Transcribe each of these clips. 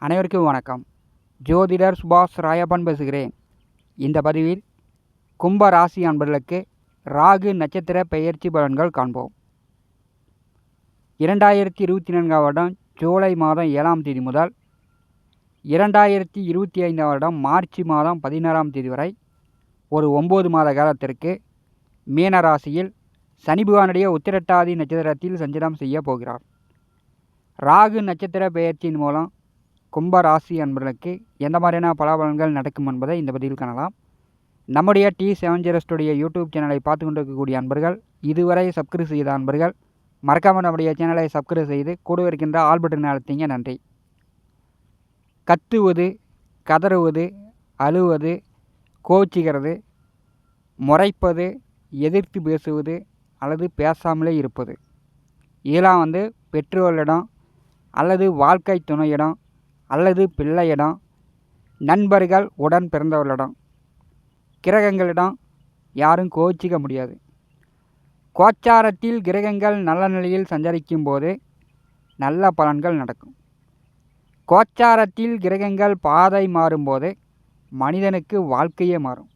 அனைவருக்கும் வணக்கம். ஜோதிடர் சுபாஷ் ராயப்பன் பேசுகிறேன். இந்த பதிவில் கும்ப ராசி அன்பர்களுக்கு ராகு நட்சத்திர பெயர்ச்சி பலன்கள் காண்போம். இரண்டாயிரத்தி இருபத்தி நான்காம் வருடம் ஜூலை மாதம் ஏழாம் தேதி முதல் இரண்டாயிரத்தி இருபத்தி ஐந்தாம் வருடம் மார்ச் மாதம் பதினாறாம் தேதி வரை ஒரு ஒம்பது மாத காலத்திற்கு மீன ராசியில் சனி பகவானுடைய உத்திரட்டாதி நட்சத்திரத்தில் சஞ்சாரம் செய்ய போகிறார். ராகு நட்சத்திர பெயர்ச்சியின் மூலம் கும்ப ராசி அன்பர்களுக்கு எந்த மாதிரியான பலாபலன்கள் நடக்கும் என்பதை இந்த பதிவில் காணலாம். நம்முடைய டி செவன் ஜீரோஸ்டுடைய யூடியூப் சேனலை பார்த்து கொண்டிருக்கக்கூடிய அன்பர்கள் இதுவரை சப்ஸ்கிரைப் செய்த அன்பர்கள் மறக்காமல் நம்முடைய சேனலை சப்ஸ்கிரைப் செய்து கூட இருக்கின்ற ஆல் பட்டன் அழுத்திங்க நன்றி. கத்துவது கதறுவது அழுவது கோச்சிக்கிறது முறைப்பது எதிர்த்து பேசுவது அல்லது பேசாமலே இருப்பது. இதெல்லாம் வந்து பெற்றோர்களிடம் அல்லது வாழ்க்கை துணையிடம் அல்லது பிள்ளையிடம் நண்பர்கள் உடன் பிறந்தவர்களிடம் கிரகங்களிடம் யாரும் கோச்சிக்க முடியாது. கோச்சாரத்தில் கிரகங்கள் நல்ல நிலையில் சஞ்சரிக்கும் போது நல்ல பலன்கள் நடக்கும். கோச்சாரத்தில் கிரகங்கள் பாதை மாறும்போது மனிதனுக்கு வாழ்க்கையே மாறும்.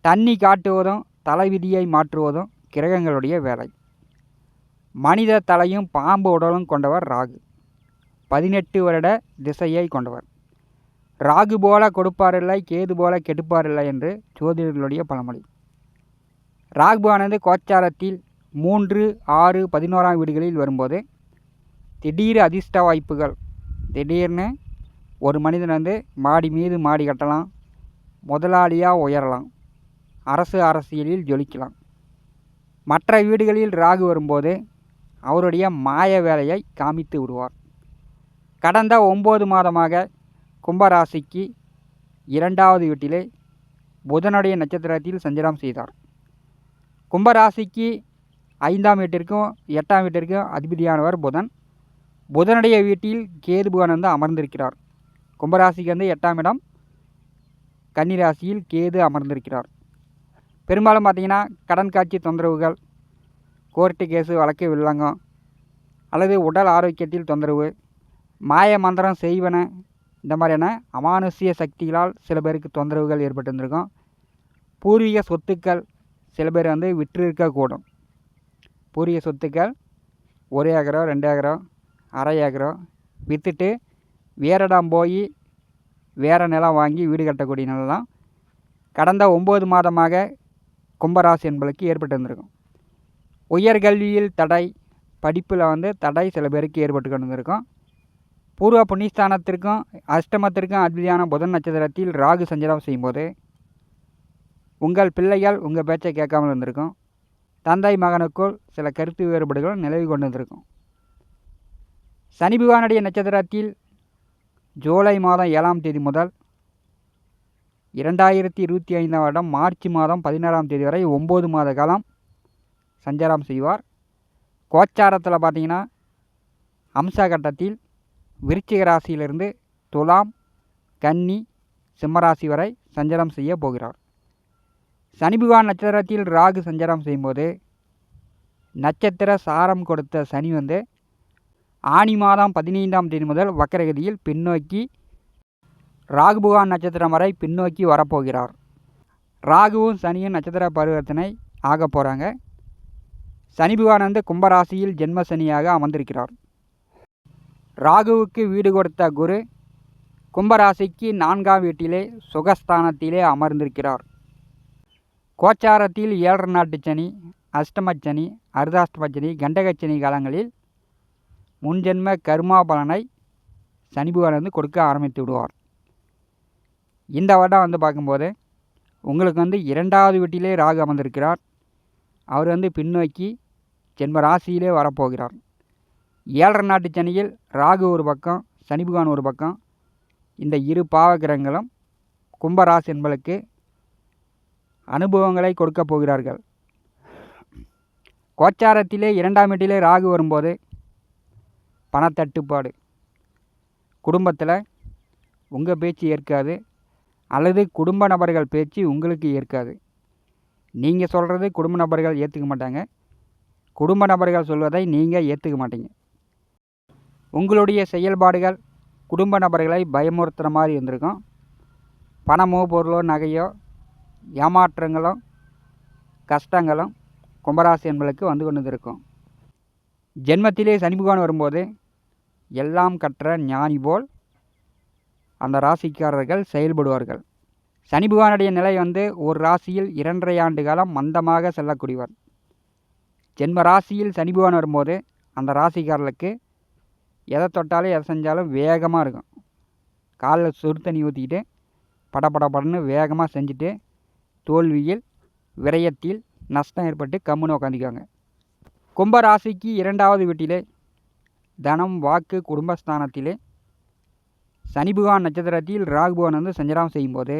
தண்ணி காட்டுவதும் தலைவிதியை மாற்றுவதும் கிரகங்களுடைய வேலை. மனித தலையும் பாம்பு உடலும் கொண்டவர் ராகு. பதினெட்டு வருட திசையை கொண்டவர். ராகு போல கொடுப்பாரில்லை கேது போல கெடுப்பாரில்லை என்று ஜோதிடர்களுடைய பழமொழி. ராகுவானது கோச்சாரத்தில் மூன்று ஆறு பதினோராம் வீடுகளில் வரும்போது திடீர் அதிர்ஷ்ட வாய்ப்புகள். திடீர்னு ஒரு மனிதன் வந்து மாடி மீது மாடி கட்டலாம் முதலாளியாக உயரலாம் அரசு அரசியலில் ஜொலிக்கலாம். மற்ற வீடுகளில் ராகு வரும்போது அவருடைய மாய வேலையை காமித்து விடுவார். கடந்த ஒம்பது மாதமாக கும்பராசிக்கு இரண்டாவது வீட்டிலே புதனுடைய நட்சத்திரத்தில் சஞ்சாரம் செய்தார். கும்பராசிக்கு ஐந்தாம் வீட்டிற்கும் எட்டாம் வீட்டிற்கும் அதிபதியானவர் புதன். புதனுடைய வீட்டில் கேது புகன் வந்து அமர்ந்திருக்கிறார். கும்பராசிக்கு வந்து எட்டாம் இடம். கன்னிராசியில் கேது அமர்ந்திருக்கிறார். பெரும்பாலும் பார்த்தீங்கன்னா கடன் காட்சி தொந்தரவுகள் கோர்ட்டு கேஸு வழக்கு வில்லங்கம் அல்லது உடல் ஆரோக்கியத்தில் தொந்தரவு மாய மந்திரம் செய்வன இந்த மாதிரியான அமானுஷ்ய சக்திகளால் சில பேருக்கு தொந்தரவுகள் ஏற்பட்டிருந்திருக்கும். பூர்வீக சொத்துக்கள் சில பேர் வந்து விற்று இருக்கக்கூடும் பூர்வீக சொத்துக்கள் ஒரு ஏக்கரோ ரெண்டு ஏக்கரோ அரை ஏக்கரோ விற்றுட்டு வேறு இடம் போய் வேறு நிலம் வாங்கி வீடு கட்டக்கூடிய நிலம் கடந்த ஒம்பது மாதமாக கும்பராசி என்பளுக்கு ஏற்பட்டிருந்திருக்கும். உயர்கல்வியில் தடை படிப்பில் வந்து தடை சில பேருக்கு ஏற்பட்டு கொண்டு பூர்வ புண்ணியஸ்தானத்திற்கும் அஷ்டமத்திற்கும் அதிபதியான புதன் நட்சத்திரத்தில் ராகு சஞ்சாரம் செய்யும்போது உங்கள் பிள்ளைகள் உங்கள் பேச்சை கேட்காமல் இருந்திருக்கும். தந்தை மகனுக்குள் சில கருத்து வேறுபாடுகள் நிலவி கொண்டு வந்திருக்கும் சனி பகவானுடைய நட்சத்திரத்தில் ஜூலை மாதம் ஏழாம் தேதி முதல் இரண்டாயிரத்தி இருபத்தி ஐந்தாம் வருடம் மார்ச் மாதம் பதினாறாம் தேதி வரை ஒம்பது மாத காலம் சஞ்சாரம் செய்வார். கோச்சாரத்தில் பார்த்தீங்கன்னா அம்சா கட்டத்தில் விருச்சிக ராசியிலிருந்து துலாம் கன்னி சிம்மராசி வரை சஞ்சாரம் செய்ய போகிறார். சனி பகவான் நட்சத்திரத்தில் ராகு சஞ்சாரம் செய்யும்போது நட்சத்திர சாரம் கொடுத்த சனி வந்து ஆனி மாதம் பதினைந்தாம் தேதி முதல் வக்கரகதியில் பின்னோக்கி ராகு பகவான் நட்சத்திரம் வரை பின்னோக்கி வரப்போகிறார். ராகுவும் சனியும் நட்சத்திர பரிவர்த்தனை ஆக போகிறாங்க சனி பகவான் வந்து கும்பராசியில் ஜென்ம சனியாக அமர்ந்திருக்கிறார். ராகுவுக்கு வீடு கொடுத்த குரு கும்பராசிக்கு நான்காம் வீட்டிலே சுகஸ்தானத்திலே அமர்ந்திருக்கிறார். கோச்சாரத்தில் ஏழரை நாட்டு சனி அஷ்டமச்சனி அர்தாஷ்டமச்சனி கண்டகச்சனி காலங்களில் முன்ஜென்ம கர்மா பலனை சனி பகவான் வந்து கொடுக்க ஆரம்பித்து விடுவார். இந்த வருடம் வந்து பார்க்கும்போது உங்களுக்கு வந்து இரண்டாவது வீட்டிலே ராகு அமர்ந்திருக்கிறார். அவர் வந்து பின்னோக்கி ஜென்ம ராசியிலே வரப்போகிறார். ஏழரை நாட்டு சனியில் ராகு ஒரு பக்கம் சனிபகவான் ஒரு பக்கம். இந்த இரு பாவகிரகங்களும் கும்பராசி என்பளுக்கு அனுபவங்களை கொடுக்கப் போகிறார்கள். கோச்சாரத்திலே இரண்டாம் வீட்டிலே ராகு வரும்போது பணத்தட்டுப்பாடு. குடும்பத்தில் உங்கள் பேச்சு ஏற்காது அல்லது குடும்ப நபர்கள் பேச்சு உங்களுக்கு ஏற்காது. நீங்கள் சொல்கிறது குடும்ப நபர்கள் ஏற்றுக்க மாட்டாங்க. குடும்ப நபர்கள் சொல்வதை நீங்கள் ஏற்றுக்க மாட்டீங்க. உங்களுடைய செயல்பாடுகள் குடும்ப நபர்களை பயமுறுத்துகிற மாதிரி இருந்திருக்கும். பணமோ பொருளோ நகையோ ஏமாற்றங்களும் கஷ்டங்களும் கும்பராசி என்பளுக்கு வந்து கொண்டு இருக்கும் ஜென்மத்திலே சனி பகவான் வரும்போது எல்லாம் கற்ற ஞானி போல் அந்த ராசிக்காரர்கள் செயல்படுவார்கள். சனி பகவானுடைய நிலை வந்து ஒரு ராசியில் இரண்டரை ஆண்டு காலம் மந்தமாக செல்லக்கூடியவர். ஜென்ம ராசியில் சனி பகவான் வரும்போது அந்த ராசிக்காரர்களுக்கு எதை தொட்டாலும் எதை செஞ்சாலும் வேகமாக இருக்கும். காலில் சுடு தண்ணி ஊற்றிக்கிட்டு படபடபடன்னு வேகமாக செஞ்சுட்டு தோல்வியில் விரயத்தில் நஷ்டம் ஏற்பட்டு கம்முன்னு உக்காந்துக்குவாங்க. கும்பராசிக்கு இரண்டாவது வீட்டிலே தனம் வாக்கு குடும்பஸ்தானத்திலே சனி பகவான் நட்சத்திரத்தில் ராகுபவன் வந்து சஞ்சலம் செய்யும்போது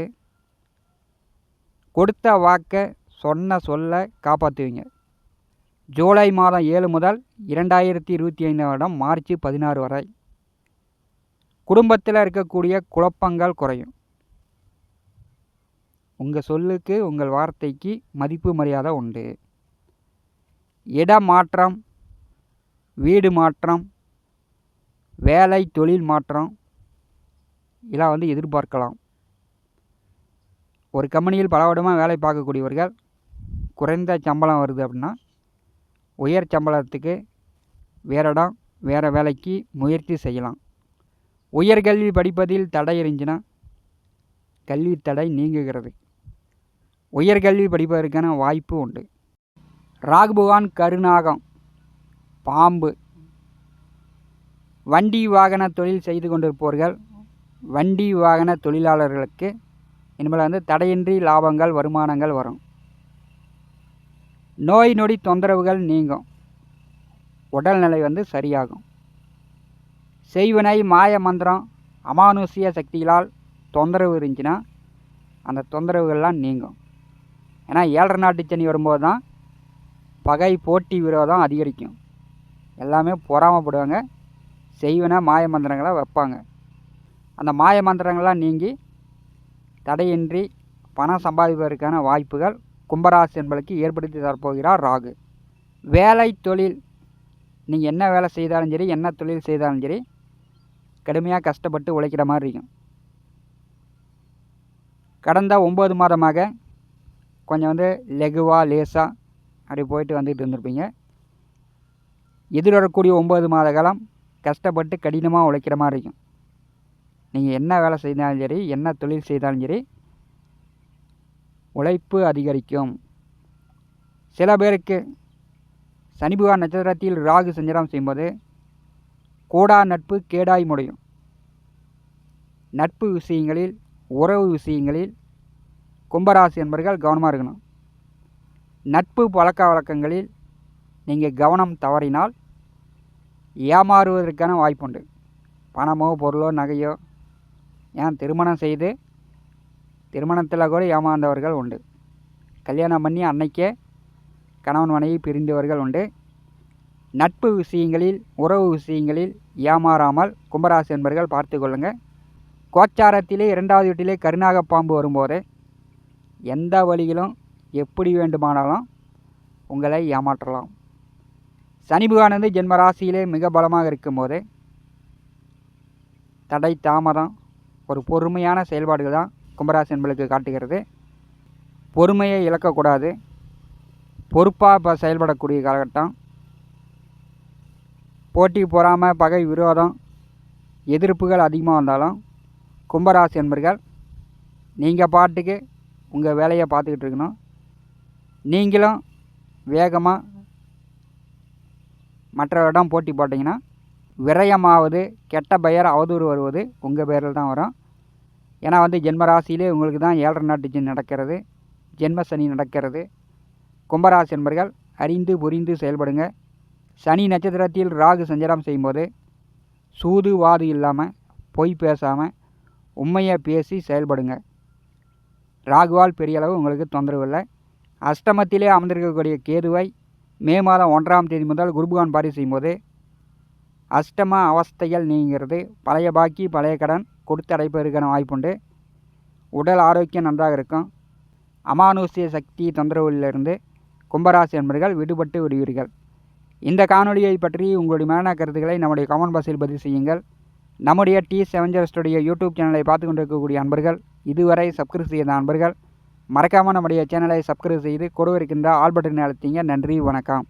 கொடுத்த வாக்கை சொன்ன சொல்ல காப்பாற்றுவீங்க ஜூலை மாதம் ஏழு முதல் இரண்டாயிரத்தி இருபத்தி ஐந்து வருடம் மார்ச் பதினாறு வரை. குடும்பத்தில் இருக்கக்கூடிய குழப்பங்கள் குறையும். உங்கள் சொல்லுக்கு உங்கள் வார்த்தைக்கு மதிப்பு மரியாதை உண்டு. இடம் மாற்றம் வீடு மாற்றம் வேலை தொழில் மாற்றம் இதெல்லாம் வந்து எதிர்பார்க்கலாம். ஒரு கம்பெனியில் பல வருடமாக வேலை பார்க்கக்கூடியவர்கள் குறைந்த சம்பளம் வருது அப்படின்னா உயர் சம்பளத்துக்கு வேறு இடம் வேறு வேலைக்கு முயற்சி செய்யலாம். உயர்கல்வி படிப்பதில் தடை இருந்துச்சுன்னா கல்வி தடை நீங்குகிறது. உயர்கல்வி படிப்பதற்கான வாய்ப்பு உண்டு. ராகுபவான் கருநாகம் பாம்பு. வண்டி வாகன தொழில் செய்து கொண்டிருப்பவர்கள் வண்டி வாகன தொழிலாளர்களுக்கு இனிமேல் வந்து தடையின்றி லாபங்கள் வருமானங்கள் வரும். நோய் நொடி தொந்தரவுகள் நீங்கும். உடல்நிலை வந்து சரியாகும். செய்வினை மாய மந்திரம் அமானுஷ்ய சக்திகளால் தொந்தரவு இருந்துச்சுன்னா அந்த தொந்தரவுகள்லாம் நீங்கும். ஏன்னா ஏழரை நாட்டு சனி வரும்போது தான் பகை போட்டி விரோதம் அதிகரிக்கும். எல்லாமே பொறாமப்படுவாங்க. செய்வன மாய மந்திரங்களை வைப்பாங்க. அந்த மாய மந்திரங்கள்லாம் நீங்கி தடையின்றி பணம் சம்பாதிப்பதற்கான வாய்ப்புகள் கும்பராசி என்பதற்கு ஏற்படுத்தி தரப்போகிறார் ராகு. வேலை தொழில் நீங்கள் என்ன வேலை செய்தாலும் சரி என்ன தொழில் செய்தாலும் சரி கடுமையாக கஷ்டப்பட்டு உழைக்கிற மாதிரி இருக்கும். கடந்த ஒம்பது மாதமாக கொஞ்சம் வந்து லெகுவாக லேசாக அப்படி போயிட்டு வந்துட்டு இருந்திருப்பீங்க. எதிர்வரக்கூடிய ஒம்பது மாத காலம் கஷ்டப்பட்டு கடினமாக உழைக்கிற மாதிரி இருக்கும். நீங்கள் என்ன வேலை செய்தாலும் சரி என்ன தொழில் செய்தாலும் சரி உழைப்பு அதிகரிக்கும். சில பேருக்கு சனிபுகா நட்சத்திரத்தில் ராகு சஞ்சாரம் செய்யும்போது கூடா நட்பு கேடாய் முடியும். நட்பு விஷயங்களில் உறவு விஷயங்களில் கும்பராசி என்பர்கள் கவனமாக இருக்கணும். நட்பு பழக்க வழக்கங்களில் நீங்கள் கவனம் தவறினால் ஏமாறுவதற்கான வாய்ப்புண்டு. பணமோ பொருளோ நகையோ ஏன் திருமணம் செய்து திருமணத்தில் கூட ஏமாந்தவர்கள் உண்டு. கல்யாணம் பண்ணி அன்னைக்கே கணவன் மனைவி பிரிந்தவர்கள் உண்டு. நட்பு விஷயங்களில் உறவு விஷயங்களில் ஏமாறாமல் கும்பராசி என்பர்கள் பார்த்து கொள்ளுங்கள் கோச்சாரத்திலே இரண்டாவது வீட்டிலே கருநாக பாம்பு வரும்போது எந்த வழியிலும் எப்படி வேண்டுமானாலும் உங்களை ஏமாற்றலாம். சனி பகவானது ஜென்மராசியிலே மிக பலமாக இருக்கும்போது தடை தாமதம் ஒரு பொறுமையான செயல்பாடுகள் தான் கும்பராசி என்பளுக்கு காட்டுகிறது. பொறுமையை இழக்கக்கூடாது. பொறுப்பாக இப்போ செயல்படக்கூடிய காலகட்டம். போட்டி பொறாமல் பகை விரோதம். எதிர்ப்புகள் அதிகமாக வந்தாலும் கும்பராசி என்பர்கள் நீங்கள் பாட்டுக்கு உங்கள் வேலையை பார்த்துக்கிட்டு இருக்கணும். நீங்களும் வேகமாக மற்றவரிடம் போட்டி போட்டிங்கன்னா விரயமாவது கெட்ட பெயர் அவதூறு வருவது உங்கள் பேரில் தான் வரும். ஏன்னா வந்து ஜென்மராசியிலே உங்களுக்கு தான் ஏழரை நாட்டு நடக்கிறது ஜென்ம சனி நடக்கிறது. கும்பராசி என்பர்கள் அறிந்து புரிந்து செயல்படுங்க. சனி நட்சத்திரத்தில் ராகு சஞ்சாரம் செய்யும்போது சூது வாது இல்லாமல் பொய் பேசாமல் உண்மையை பேசி செயல்படுங்க. ராகுவால் பெரிய அளவு உங்களுக்கு தொந்தரவு இல்லை. அஷ்டமத்திலே அமர்ந்திருக்கக்கூடிய கேதுவை மே மாதம் ஒன்றாம் தேதி முதல் குருபகான் பாரி செய்யும்போது அஷ்டம அவஸ்தைகள் நீங்கிறது. பழைய பாக்கி பழைய கடன் கொடுத்து அடைப்பதற்கான வாய்ப்புண்டு. உடல் ஆரோக்கியம் நன்றாக இருக்கும். அமானுஷ்ய சக்தி தொந்தரவுகளிலிருந்து கும்பராசி என்பர்கள் விடுபட்டு விடுவீர்கள். இந்த காணொலியை பற்றி உங்களுடைய மேலான கருத்துக்களை நம்முடைய கமெண்ட் பாக்ஸில் பதிவு செய்யுங்கள். நம்முடைய டி செவன்ஜர் யூடியூப் சேனலை பார்த்து கொண்டிருக்கக்கூடிய அன்பர்கள் இதுவரை சப்ஸ்கிரைப் செய்த அன்பர்கள் மறக்காமல் நம்முடைய சேனலை சப்ஸ்கிரைப் செய்து கொடுவிருக்கின்ற ஆல் பட்டனை அழுத்திங்க. நன்றி வணக்கம்.